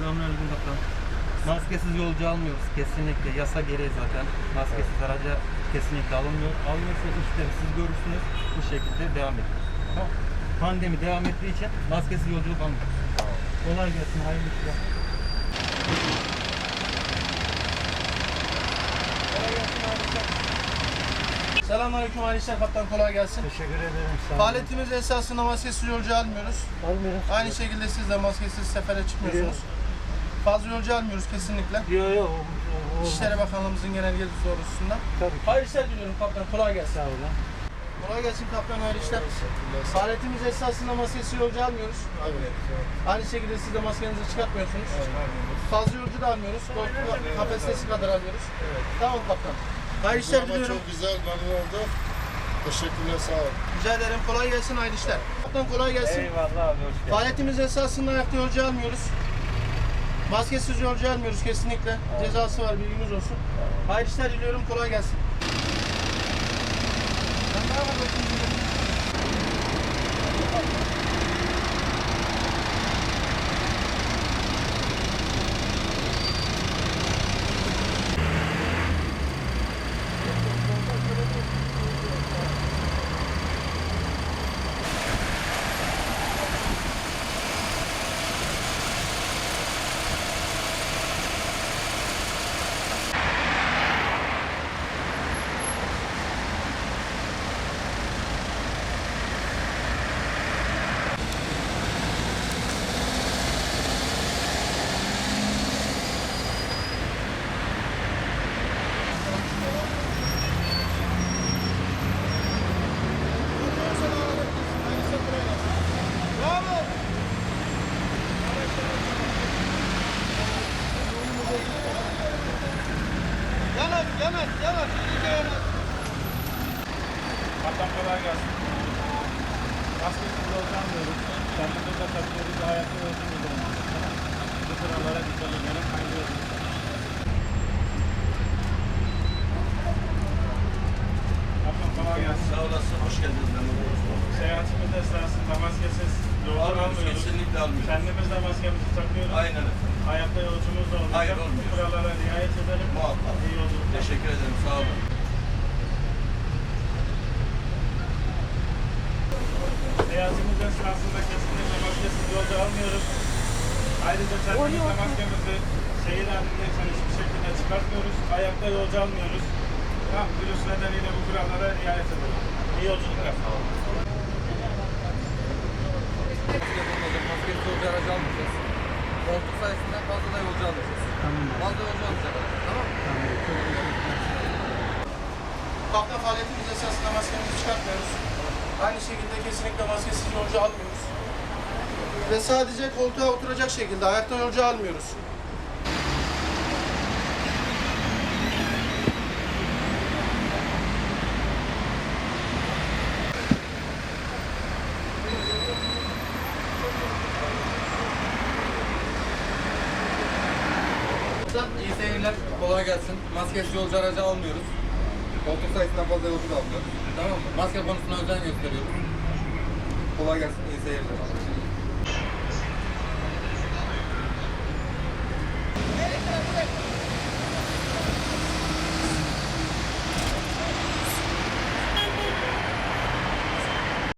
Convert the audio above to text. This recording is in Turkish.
kaptan. Maskesiz yolcu almıyoruz. Kesinlikle yasa gereği zaten. Maskesiz araca kesinlikle alınmıyor. Alınırsa işte siz görürsünüz bu şekilde devam ediyoruz. Tamam. Pandemi devam ettiği için maskesiz yolculuk almıyoruz. Kolay gelsin, hayırlı işler. Selamünaleyküm Ali İşler Kaptan kolay gelsin. Teşekkür ederim. Sağ olun. Faaliyetimiz esasında maskesiz yolcu almıyoruz. Almıyoruz. Aynı şekilde siz de maskesiz sefere çıkmıyorsunuz. Fazla yolcu almıyoruz kesinlikle. Yok yok. İçişleri Bakanlığımızın genelgesi doğrultusunda. Tabii. Hayırlı işler diliyorum kaptan kolay gelsin. Sağ olun. Kolay gelsin kaptan hayırlı işler. Faaliyetimiz esasında maskesiz yolcu almıyoruz. Aynı şekilde siz de maskenizi çıkartmıyorsunuz. Fazla yolcu da almıyoruz. Koltuk kapasitesi kadar alıyoruz. Tamam kaptan. Hayırlı işler Ama diliyorum. çok güzel, memnun olduk. Teşekkürler, sağ olun. Rica ederim. Kolay gelsin hayırlı işler. Kaptan kolay gelsin. Eyvallah abi, hoş Faaliyetimiz esasında ayakta yolcu almıyoruz. Maskesiz yolcu almıyoruz kesinlikle. Cezası var bilginiz olsun. Hayırlı işler diliyorum. Kolay gelsin. Yanar. İyice yanar. Kaptan kolay gelsin. Maskesiz yolcu almıyoruz. Kendimiz de takıyoruz. Hayatta yolcumuz olmaz. Bu kurallara dikkat edelim. Yolculuklar. Kaptan kolay gelsin. Sağ olasın, hoş geldiniz. Seyahatimiz esnasında maskesiz yolcu Almıyoruz, kesinlikle almıyoruz. Kendimiz de maskemizi takıyoruz. Aynen efendim. Hayatta yolcumuz da olmayacak. Hayır, Bu olmuyor. kurallara riayet edelim. Muhakkak. İyi yolculuklar. Teşekkür ederim, sağ olun. Seyahatimiz esnasında kesinlikle maskesiz yolcu almıyoruz. Ayrıca kendimizde maskemizi şehir halindeyken hiçbir şekilde çıkartmıyoruz. Ayakta yolcu almıyoruz. Tamam, virüs nedeniyle bu kurallara riayet edelim. İyi yolculuklar. Maskesiz yolcu aracı almayacağız. Koltuk sayesinde fazla da yolcu almayacağız. Tamam. Fazla yolcu almayacağız. Tamam mı? Tamam. Kalkma faaliyetimiz esasında maskemizi çıkartmıyoruz. Aynı şekilde kesinlikle maskesiz yolcu almıyoruz. Ve sadece koltuğa oturacak şekilde ayakta yolcu almıyoruz. İyi seyirler. Kolay gelsin. Maskesiz yolcu aracı almıyoruz. Koltuk sayısından fazla yolcu da almıyoruz. Tamam mı? Maske konusuna özen gösteriyoruz. Kolay gelsin. İyi seyirler. Gelin, buraya.